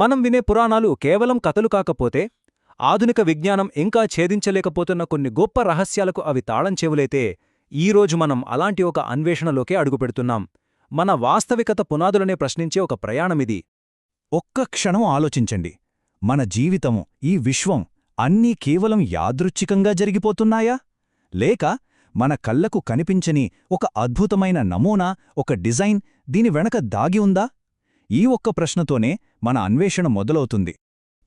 మనం వినే పురాణాలు కేవలం కథలు కాకపోతే ఆధునిక విజ్ఞానం ఇంకా ఛేదించలేకపోతున్న కొన్ని గొప్ప రహస్యాలకు అవి తాళం చెవులైతే ఈరోజు మనం అలాంటి ఒక అన్వేషణలోకే అడుగుపెడుతున్నాం. మన వాస్తవికత పునాదులనే ప్రశ్నించే ఒక ప్రయాణమిది. ఒక్క క్షణం ఆలోచించండి. మన జీవితము ఈ విశ్వం అన్నీ కేవలం యాదృచ్ఛికంగా జరిగిపోతున్నాయా? లేక మన కళ్ళకు కనిపించని ఒక అద్భుతమైన నమూనా ఒక డిజైన్ దీని వెనక దాగి ఉందా? ఈ ఒక్క ప్రశ్నతోనే మన అన్వేషణ మొదలవుతుంది.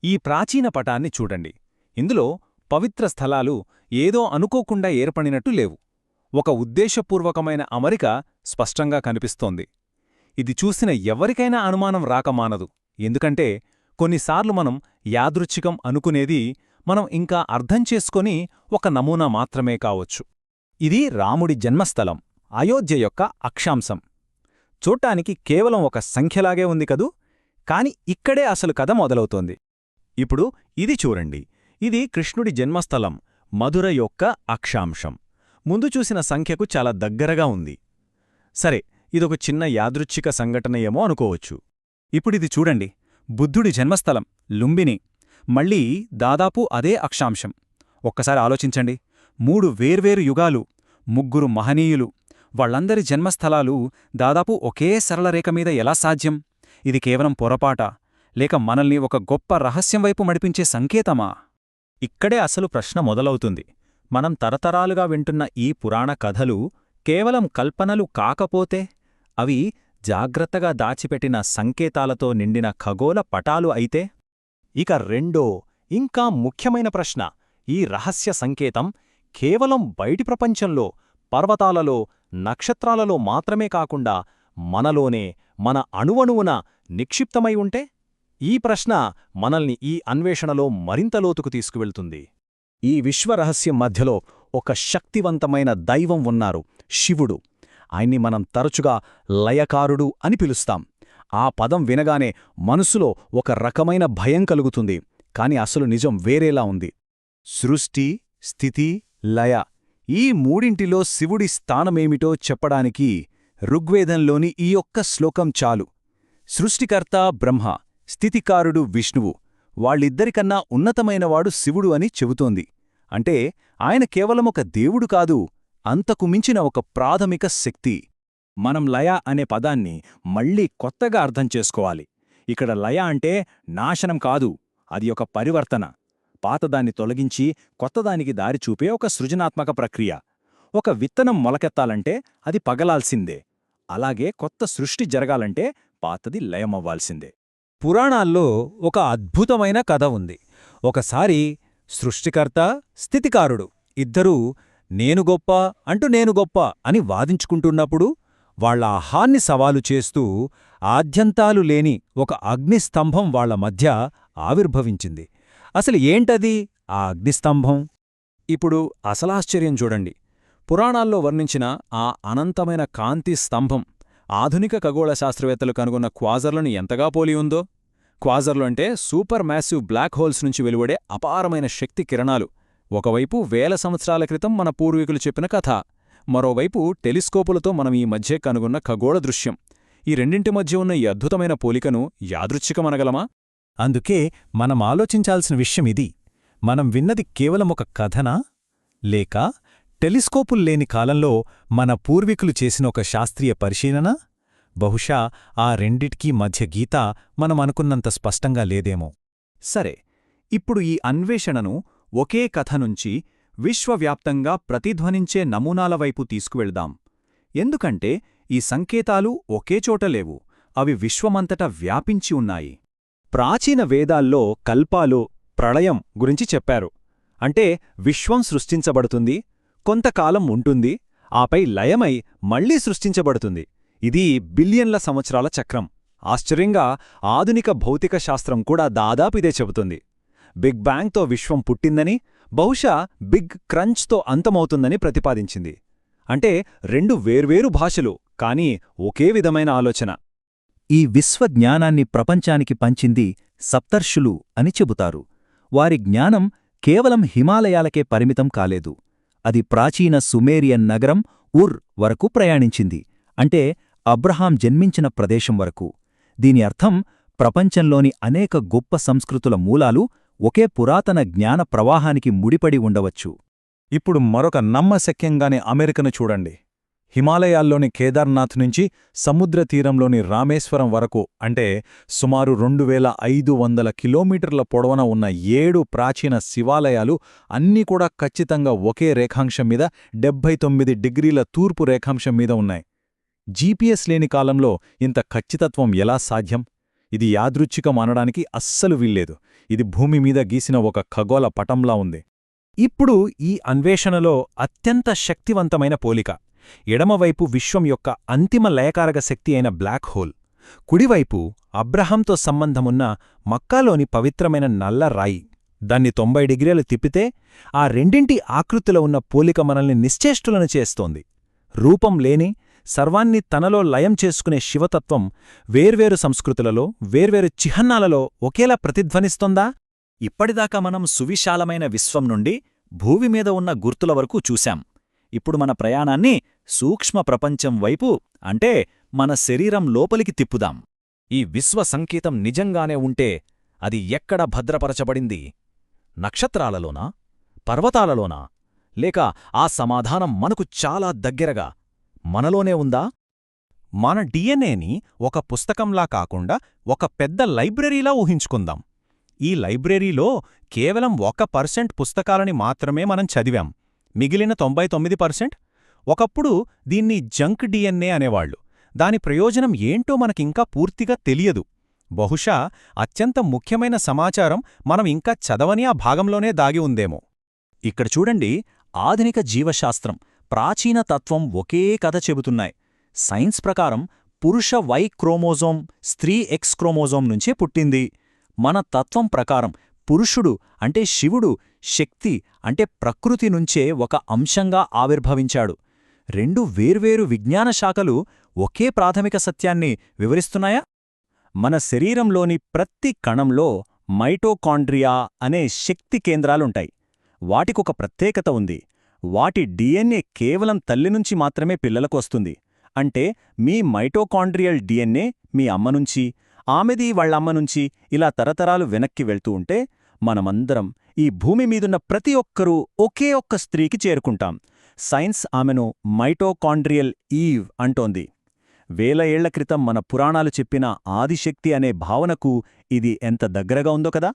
ఈ ప్రాచీన పటాన్ని చూడండి. ఇందులో పవిత్ర స్థలాలు ఏదో అనుకోకుండా ఏర్పడినట్టు లేవు. ఒక ఉద్దేశపూర్వకమైన అమరిక స్పష్టంగా కనిపిస్తోంది. ఇది చూసిన ఎవరికైనా అనుమానం రాకమానదు ఎందుకంటే కొన్నిసార్లు మనం యాదృచ్ఛికం అనుకునేది మనం ఇంకా అర్థం చేసుకొని ఒక నమూనా మాత్రమే కావచ్చు. ఇది రాముడి జన్మస్థలం అయోధ్య యొక్క అక్షాంశం. చూడ్డానికి కేవలం ఒక సంఖ్యలాగే ఉంది కదూ? కాని ఇక్కడే అసలు కథ మొదలవుతోంది. ఇప్పుడు ఇది చూడండి. ఇది కృష్ణుడి జన్మస్థలం మధుర యొక్క అక్షాంశం. ముందు చూసిన సంఖ్యకు చాలా దగ్గరగా ఉంది. సరే ఇదొక చిన్న యాదృచ్ఛిక సంఘటన ఏమో అనుకోవచ్చు ఇప్పుడిది చూడండి. బుద్ధుడి జన్మస్థలం లుంబిని. మళ్ళీ దాదాపు అదే అక్షాంశం. ఒక్కసారి ఆలోచించండి. మూడు వేర్వేరు యుగాలు ముగ్గురు మహనీయులు వాళ్ళందరి జన్మస్థలాలు దాదాపు ఒకే సరళరేఖ మీద ఎలా సాధ్యం? ఇది కేవలం పొరపాట. లేక మనల్ని ఒక గొప్ప రహస్యం వైపు మడిపించే సంకేతమా? ఇక్కడే అసలు ప్రశ్న మొదలవుతుంది. మనం తరతరాలుగా వింటున్న ఈ పురాణ కథలు కేవలం కల్పనలు కాకపోతే అవి జాగ్రత్తగా దాచిపెట్టిన సంకేతాలతో నిండిన ఖగోళ పటాలు అయితే? ఇక రెండో ఇంకా ముఖ్యమైన ప్రశ్న. ఈ రహస్య సంకేతం కేవలం బయటి ప్రపంచంలో పర్వతాలలో నక్షత్రాలలో మాత్రమే కాకుండా మనలోనే మన అణువణువున నిక్షిప్తమై ఉంటే ఈ ప్రశ్న మనల్ని ఈ అన్వేషణలో మరింత లోతుకు తీసుకువెళ్తుంది. ఈ విశ్వరహస్యం మధ్యలో ఒక శక్తివంతమైన దైవం ఉన్నారు శివుడు. ఆయన్ని మనం తరచుగా లయకారుడు అని పిలుస్తాం. ఆ పదం వినగానే మనసులో ఒక రకమైన భయం కలుగుతుంది కాని అసలు నిజం వేరేలా ఉంది. సృష్టి స్థితి లయ ఈ మూడింటిలో శివుడి స్థానమేమిటో చెప్పడానికి ఋగ్వేదంలోని ఈ ఒక్క శ్లోకం చాలు. సృష్టికర్త బ్రహ్మ స్థితికారుడు విష్ణువు వాళ్ళిద్దరికన్నా ఉన్నతమైనవాడు శివుడు అని చెబుతోంది. అంటే ఆయన కేవలం ఒక దేవుడు కాదు అంతకు మించిన ఒక ప్రాథమిక శక్తి. మనం లయ అనే పదాన్ని మళ్ళీ కొత్తగా అర్థం చేసుకోవాలి. ఇక్కడ లయ అంటే నాశనం కాదు అది ఒక పరివర్తన. పాతదాన్ని తొలగించి కొత్తదానికి దారి చూపే ఒక సృజనాత్మక ప్రక్రియ. ఒక విత్తనం మొలకెత్తాలంటే అది పగలాల్సిందే. అలాగే కొత్త సృష్టి జరగాలంటే పాతది లయమవ్వాల్సిందే. పురాణాల్లో ఒక అద్భుతమైన కథ ఉంది. ఒకసారి సృష్టికర్త స్థితికారుడు ఇద్దరూ నేను గొప్ప అంటూ నేను గొప్ప అని వాదించుకుంటున్నప్పుడు వాళ్ళ ఆహాన్ని సవాలు చేస్తూ ఆద్యంతాలు లేని ఒక అగ్నిస్తంభం వాళ్ళ మధ్య ఆవిర్భవించింది. అసలు ఏంటది ఆ అగ్నిస్తంభం? ఇప్పుడు అసలాశ్చర్యం చూడండి. పురాణాల్లో వర్ణించిన ఆ అనంతమైన కాంతి స్తంభం ఆధునిక ఖగోళ శాస్త్రవేత్తలు కనుగొన్న క్వాజర్లను ఎంతగా పోలి ఉందో? క్వాజర్లు అంటే సూపర్ మ్యాసివ్ బ్లాక్ హోల్స్ నుంచి వెలువడే అపారమైన శక్తి కిరణాలు. ఒకవైపు వేల సంవత్సరాల క్రితం మన పూర్వీకులు చెప్పిన కథ మరోవైపు టెలిస్కోపులతో మనం ఈ మధ్య కనుగొన్న ఖగోళ దృశ్యం. ఈ రెండింటి మధ్య ఉన్న ఈ అద్భుతమైన పోలికను యాదృచ్ఛికమనగలమా? అందుకే మనం ఆలోచించాల్సిన విషయం ఇది. మనం విన్నది కేవలం ఒక కథనా? లేక టెలిస్కోపుల్లేని కాలంలో మన పూర్వీకులు చేసిన ఒక శాస్త్రీయ పరిశీలన? బహుశా ఆ రెండిటికీ మధ్య గీత మనం అనుకున్నంత స్పష్టంగా లేదేమో. సరే ఇప్పుడు ఈ అన్వేషణను ఒకే కథ నుంచి విశ్వవ్యాప్తంగా ప్రతిధ్వనించే నమూనాల వైపు తీసుకువెళ్దాం. ఎందుకంటే ఈ సంకేతాలు ఒకేచోట లేవు అవి విశ్వమంతటా వ్యాపించి ఉన్నాయి. ప్రాచీన వేదాల్లో కల్పాలు ప్రళయం గురించి చెప్పారు. అంటే విశ్వం సృష్టించబడుతుంది కొంతకాలం ఉంటుంది ఆపై లయమై మళ్ళీ సృష్టించబడుతుంది. ఇది బిలియన్ల సంవత్సరాల చక్రం. ఆశ్చర్యంగా ఆధునిక భౌతిక శాస్త్రం కూడా దాదాపు ఇదే చెబుతుంది. బిగ్ బ్యాంగ్తో విశ్వం పుట్టిందని బహుశా బిగ్ క్రంచ్తో అంతమవుతుందని ప్రతిపాదించింది. అంటే రెండు వేర్వేరు భాషలు కానీ ఒకే విధమైన ఆలోచన. ఈ విశ్వజ్ఞానాన్ని ప్రపంచానికి పంచింది సప్తర్షులు అని చెబుతారు. వారి జ్ఞానం కేవలం హిమాలయాలకే పరిమితం కాలేదు. అది ప్రాచీన సుమేరియన్ నగరం ఉర్ వరకు ప్రయాణించింది. అంటే అబ్రహాం జన్మించిన ప్రదేశం వరకు. దీని అర్థం ప్రపంచంలోని అనేక గొప్ప సంస్కృతుల మూలాలు ఒకే పురాతన జ్ఞాన ప్రవాహానికి ముడిపడి ఉండవచ్చు. ఇప్పుడు మరొక నమ్మశక్యంగానే అమెరికను చూడండి. హిమాలయాల్లోని కేదార్నాథ్ నుంచి సముద్ర తీరంలోని రామేశ్వరం వరకు అంటే సుమారు రెండు వేల ఐదు వందల కిలోమీటర్ల పొడవున ఉన్న ఏడు ప్రాచీన శివాలయాలు అన్నీ కూడా ఖచ్చితంగా ఒకే రేఖాంశం మీద డెబ్భై తొమ్మిది డిగ్రీల తూర్పు రేఖాంశం మీద ఉన్నాయి. జీపీఎస్ లేని కాలంలో ఇంత ఖచ్చితత్వం ఎలా సాధ్యం? ఇది యాదృచ్ఛికం అనడానికి అస్సలు వీల్లేదు. ఇది భూమి మీద గీసిన ఒక ఖగోళ పటంలా ఉంది. ఇప్పుడు ఈ అన్వేషణలో అత్యంత శక్తివంతమైన పోలిక. ఎడమవైపు విశ్వం యొక్క అంతిమ లయకారక శక్తి అయిన బ్లాక్ హోల్ కుడివైపు అబ్రహంతో సంబంధమున్న మక్కాలోని పవిత్రమైన నల్ల రాయి. దాన్ని తొంభై డిగ్రీలు తిప్పితే ఆ రెండింటి ఆకృతిలో ఉన్న పోలిక మనల్ని నిశ్చేష్టులను చేస్తోంది. రూపం లేని సర్వాన్ని తనలో లయం చేసుకునే శివతత్వం వేర్వేరు సంస్కృతులలో వేర్వేరు చిహ్నాలలో ఒకేలా ప్రతిధ్వనిస్తోందా? ఇప్పటిదాకా మనం సువిశాలమైన విశ్వం నుండి భూమి మీద ఉన్న గుర్తుల వరకు చూశాం. ఇప్పుడు మన ప్రయాణాన్ని సూక్ష్మ ప్రపంచం వైపు అంటే మన శరీరం లోపలికి తిప్పుదాం. ఈ విశ్వ సంకేతం నిజంగానే ఉంటే అది ఎక్కడ భద్రపరచబడింది? నక్షత్రాలలోనా? పర్వతాలలోనా? లేక ఆ సమాధానం మనకు చాలా దగ్గరగా మనలోనే ఉందా? మన డిఎన్ఏని ఒక పుస్తకంలా కాకుండా ఒక పెద్ద లైబ్రరీలా ఊహించుకుందాం. ఈ లైబ్రరీలో కేవలం ఒక పర్సెంట్ పుస్తకాలని మాత్రమే మనం చదివాం. మిగిలిన తొంభై తొమ్మిది పర్సెంట్? ఒకప్పుడు దీన్ని జంక్ డిఎన్ఏ అనేవాళ్ళు దాని ప్రయోజనం ఏంటో మనకింకా పూర్తిగా తెలియదు. బహుశా అత్యంత ముఖ్యమైన సమాచారం మనం ఇంకా చదవని ఆ భాగంలోనే దాగి ఉందేమో. ఇక్కడ చూడండి ఆధునిక జీవశాస్త్రం ప్రాచీన తత్వం ఒకే కథ చెబుతున్నాయి. సైన్స్ ప్రకారం పురుష వై క్రోమోజోమ్ స్త్రీ ఎక్స్ క్రోమోజోమ్ నుంచే పుట్టింది. మన తత్వం ప్రకారం పురుషుడు అంటే శివుడు శక్తి అంటే ప్రకృతి నుంచే ఒక అంశంగా ఆవిర్భవించాడు. రెండు వేర్వేరు విజ్ఞాన శాఖలు ఒకే ప్రాథమిక సత్యాన్ని వివరిస్తున్నాయా? మన శరీరంలోని ప్రతి కణంలో మైటోకాండ్రియా అనే శక్తి కేంద్రాలుంటాయి. వాటికొక ప్రత్యేకత ఉంది. వాటి డిఎన్ఏ కేవలం తల్లి నుంచి మాత్రమే పిల్లలకు వస్తుంది. అంటే మీ మైటోకాండ్రియల్ డిఎన్ఏ మీ అమ్మ నుంచి ఆమెది వాళ్ళమ్మ నుంచి ఇలా తరతరాలు వెనక్కి వెళ్తూ ఉంటే మనమందరం ఈ భూమి మీదున్న ప్రతి ఒక్కరూ ఒకే ఒక్క స్త్రీకి చేరుకుంటాం. సైన్స్ ఆమెను మైటోకాండ్రియల్ ఈవ్ అంటోంది. వేల ఏళ్ళ క్రితం మన పురాణాలు చెప్పిన ఆదిశక్తి అనే భావనకు ఇది ఎంత దగ్గరగా ఉందో కదా?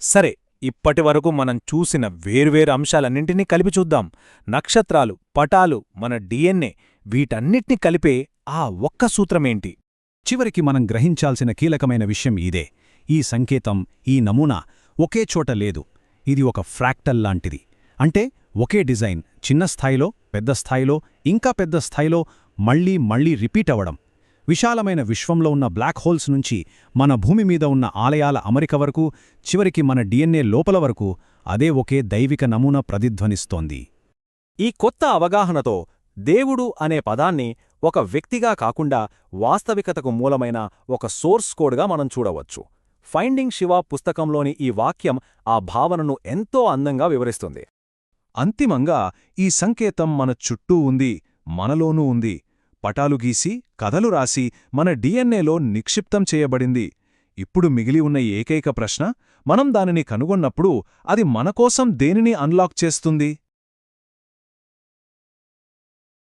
సరే ఇప్పటివరకు మనం చూసిన వేర్వేరు అంశాలన్నింటినీ కలిపి చూద్దాం. నక్షత్రాలు పటాలు మన డిఎన్ఏ వీటన్నిటినీ కలిపే ఆ ఒక్క సూత్రమేంటి? చివరికి మనం గ్రహించాల్సిన కీలకమైన విషయం ఇదే. ఈ సంకేతం ఈ నమూనా ఒకే చోట లేదు. ఇది ఒక ఫ్రాక్టల్ లాంటిది. అంటే ఒకే డిజైన్ చిన్న స్థాయిలో పెద్ద స్థాయిలో ఇంకా పెద్ద స్థాయిలో మళ్ళీ మళ్ళీ రిపీట్ అవ్వడం. విశాలమైన విశ్వంలో ఉన్న బ్లాక్ హోల్స్ నుంచి మన భూమి మీద ఉన్న ఆలయాల అమరిక వరకు చివరికి మన డిఎన్ఏ లోపల వరకు అదే ఒకే దైవిక నమూనా ప్రతిధ్వనిస్తోంది. ఈ కొత్త అవగాహనతో దేవుడు అనే పదాన్ని ఒక వ్యక్తిగా కాకుండా వాస్తవికతకు మూలమైన ఒక సోర్స్ కోడ్గా మనం చూడవచ్చు. ఫైండింగ్ శివ పుస్తకంలోని ఈ వాక్యం ఆ భావనను ఎంతో అందంగా వివరిస్తుంది. అంతిమంగా ఈ సంకేతం మన చుట్టూ ఉంది మనలోనూ ఉంది. పటాలు గీసి కథలు రాసి మన డిఎన్ఏలో నిక్షిప్తం చేయబడింది. ఇప్పుడు మిగిలి ఉన్న ఏకైక ప్రశ్న మనం దానిని కనుగొన్నప్పుడు అది మనకోసం దేనిని అన్లాక్ చేస్తుంది?